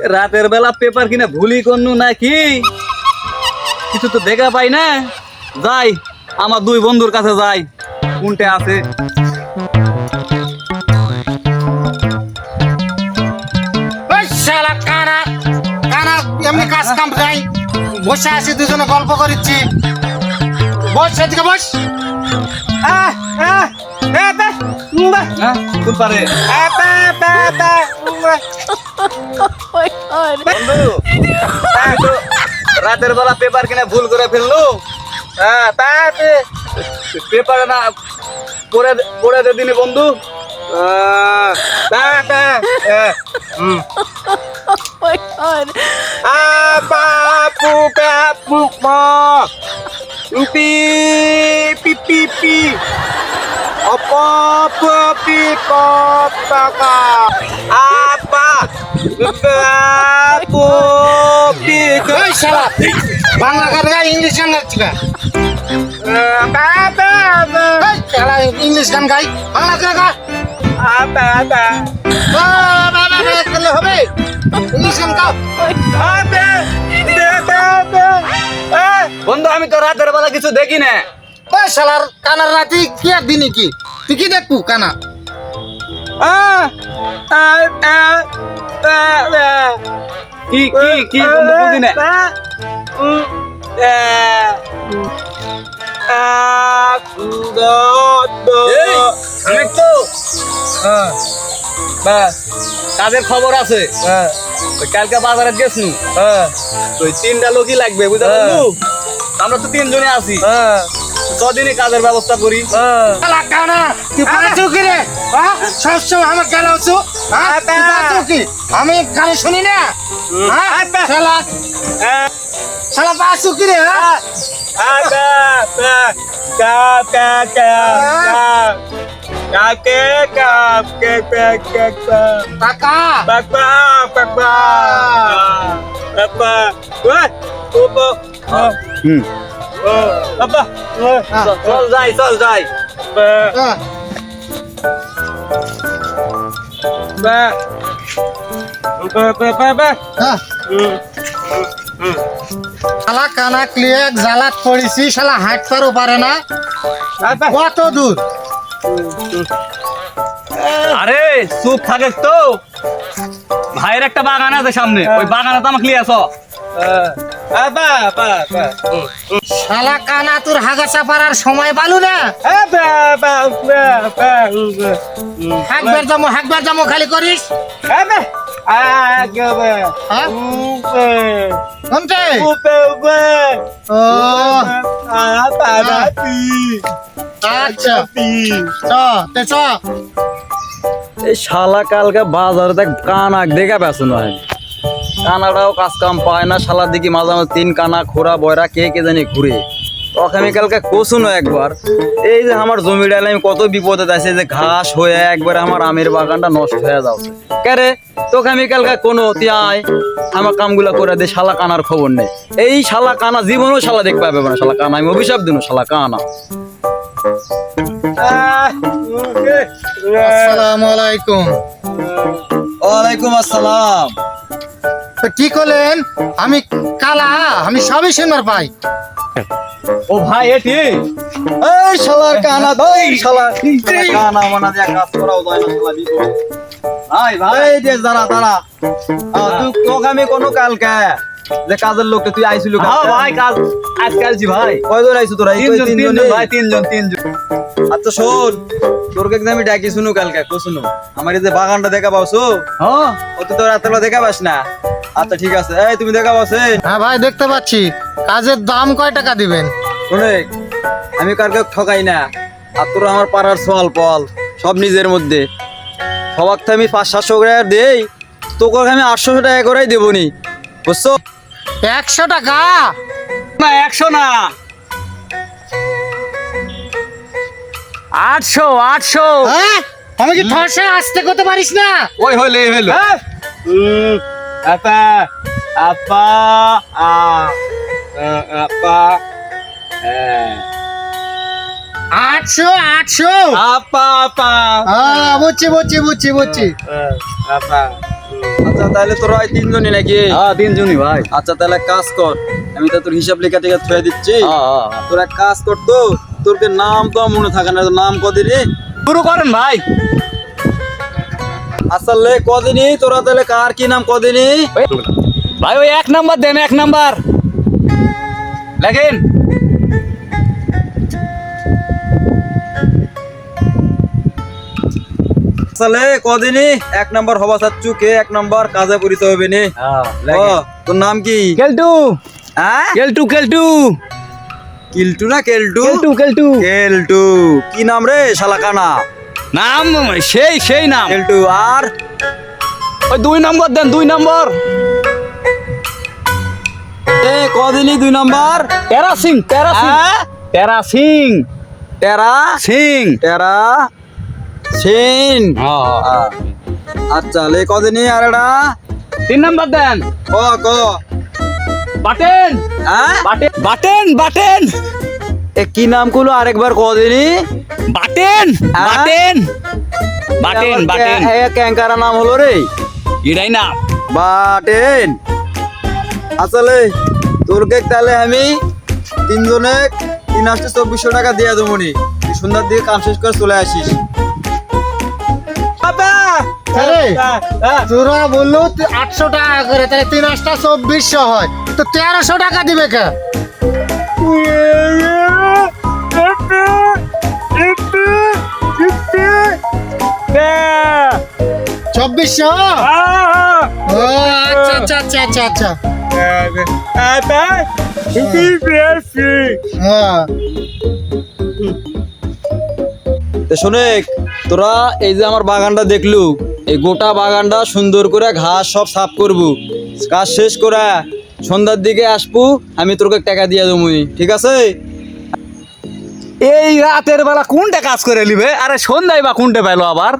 রাতের বেলা পেপার কিনে ভুলি করনু নাকি? কিছু তো দেখা পাই না। যাই আমার দুই বন্ধুর কাছে যাই। কোনটা আছে? কানা কানা এমনি কাজ কাম নাই। বসে আছি দুজনে গল্প করিচ্ছি। বস এদিকে বস। আহ, আহ, এ, বে, উম, বে, হ্যাঁ কোন পারে? এ, বে, বে, বে, বে। বন্ধু তাই রাতের বেলা পেপার কিনে ভুল করে ফেললু। হ্যাঁ তাই পেপার না পড়ে পড়ে দে দিনি বন্ধু। আহ, বে, বে, এ, হুম। আ, বা, পু, বে, পু, ম। পি, পি, পি, পি। অপ, প, পি, বাংলা ইংলিশ গান গাচ্ছি ইংলিশ গান গাই। বাংলা গা? হবে? ইংলিশ গান গাও। বন্ধু আমি তো রাতের বেলা কিছু দেখি না ওই শালার কানার রাতি কি আর দিনই কি? তুই কি দেখব কানা? কি কি কি বন্ধু বুঝি না এই, অনেক তো। ব্যাস, কাজের খবর আছে। ওই কালকে বাজারে গেছনু ওই তিনটা লোকই লাগবে বুঝতে আমরা তো তিনজনে আছি। ছদিনই কাজের ব্যবস্থা করি? রে? হ্যাঁ? সবসময় আমার গান আছো হ্যাঁ? আমি গান শুনি না। হ্যাঁ? শালা। শালা পাচ্ছ কি রে হ্যাঁ? টাকা চল যাই চল যাই। হ্যাঁ। হ্যাঁ। শালা কানা ক্লিয়াক জালাত পড়েছি শালা হাঁটতেও পারে না। কত দূর? আরে চুপ থাকে তো। ভাইয়ের একটা বাগান আছে সামনে। ওই বাগানে তো আমাকে লিয়ে আসো শালা কানা, তোর পারার সময় পালু না? হাকবার হাকবার খালি করিস। হ্যাঁ? আচ্ছা। এই শালা কালকে বাজারে দেখ কানাক দেখা পেছো নয় কানাটাও কাজ কাম পায় না শালা দিকে মাঝে মাঝে তিন কানা খোরা বয়রা কে কে জানি ঘুরে। তোকে আমি কালকে কোসুন একবার। এই যে আমার জমি ডালে আমি কত বিপদে আছে যে ঘাস হয়ে একবার আমার আমের বাগানটা নষ্ট হয়ে যাচ্ছে। কেরে তোকে আমি কালকে কোনো আয় আমার কামগুলা করে দে শালা কানার খবর নেই। এই শালা কানা জীবনও শালা দেখতে পাবে না শালা কানা। আমি অভিশাপ দিন শালা কানা। আসসালামু আলাইকুম। ওয়ালাইকুম আসসালাম। কি করলেন? আমি কালা আমি সবই পাই। ও ভাই এটি? এই শালার কানা এই শালা। শালা কানা মানা যে কাজ করাও যায় না শালা বিপদ ভাই ভাই। এই যে দাঁড়া দাঁড়া। তুই তোকে আমি কোনো কালকে যে কাজের লোককে তুই আইছিল হ্যাঁ ভাই কাজ আজকে আইছি ভাই। কয়জন আইছো তোরা? তিনজন তিনজন ভাই তিনজন তিনজন। আচ্ছা শোন। তোর কাছে আমি ডাকি শুনু কালকে কো শুনু আমার এই যে বাগানটা দেখা পাওছো? হ্যাঁ। ও তো তোর রাতের বেলা দেখা পাস না। আচ্ছা ঠিক আছে। এই তুমি দেখা পাওছে হ্যাঁ ভাই দেখতে পাচ্ছি। কাজের দাম কয় টাকা দিবেন? শোনে আমি কারকে ঠকাই না। আর তোরা আমার পাড়ার সোয়াল পল সব নিজের মধ্যে। সবার তো আমি পাঁচ সাতশো টাকা দেই। তোকে আমি আটশো টাকা করেই দেবো নি বুঝছ? একশো টাকা? না একশো না। আটশো আটশো। হ্যাঁ? আমি কি ঠসে আসতে করতে পারিস না? ওই হইলে এই হইল। আপা আপা আ আপা আটশো আটশো। আপা আপা হ্যাঁ বুঝছি বুঝছি বুঝছি বুঝছি। আপা আচ্ছা তাহলে তোরা এই তিনজনই নাকি? হ্যাঁ তিনজনই ভাই। আচ্ছা তাহলে কাজ কর আমি তো তোর হিসাব লেখা টেখা থুয়ে দিচ্ছি। হ্যাঁ, হ্যাঁ, হ্যাঁ। তোর এক কাজ কর তো তোর কে নাম তো মনে থাকে না তোর নাম কদিনই? শুরু করেন ভাই। আসলে কদিনই? তোরা তাহলে কার কি নাম কদিনই? ভাই ওই এক নাম্বার দেন এক নাম্বার। লেখেন। আসলে কদিনই? এক নম্বর হবা চাচ্ছু কে? এক নম্বর কাজে পরিতে হবে নি? ও, তোর নাম কি? কেলটু। হ্যাঁ? কেলটু কেলটু। কিল্টু না কেলটু? কেলটু কেলটু। কেলটু। কি নাম রে শালাকানা নাম সেই সেই নাম। কেলটু আর। ওই দুই নম্বর দেন দুই নম্বর। এ কদিনই দুই নম্বর? তেরা সিং তেরা সিং। হ্যাঁ? তেরা সিং। টেরা সিং। টেরা হ্যাঁ। আচ্ছা লে কদিনই আর এটা? তিন নম্বর দেন। ক ক। বাটেন। হ্যাঁ? বাটেন বাটেন বাটেন। এ কি নাম করল আরেকবার কদিনই বাটেন হ্যাঁ? বাটেন বাটেন বাটেন ক্যাঙ্কারা নাম হলো রে। এটাই না। বাটেন আসলে তোরকে তাহলে আমি তিনজনে তিন আসতে চব্বিশশো টাকা দিয়ে দেবো নি। সন্ধ্যার দিকে কাম শেষ করে চলে আসিস। আরে তোরা বলল আটশো টাকা করে তাহলে তিন আটটা চব্বিশশো হয়। তো তেরোশো টাকা দিবে কে? চব্বিশশো? আচ্ছা আচ্ছা আচ্ছা আচ্ছা আচ্ছা। হ্যাঁ। শোনে তোরা এই যে আমার বাগানটা দেখলু এই গোটা বাগানটা সুন্দর করে ঘাস সব সাফ করব। কাজ শেষ করে সন্ধ্যার দিকে আসব আমি তোকে টাকা দিয়ে দেবো ঠিক আছে? এই রাতের বেলা কোনটা কাজ করে নিবে? আরে সন্ধ্যায় বা কোনটা পেল আবার?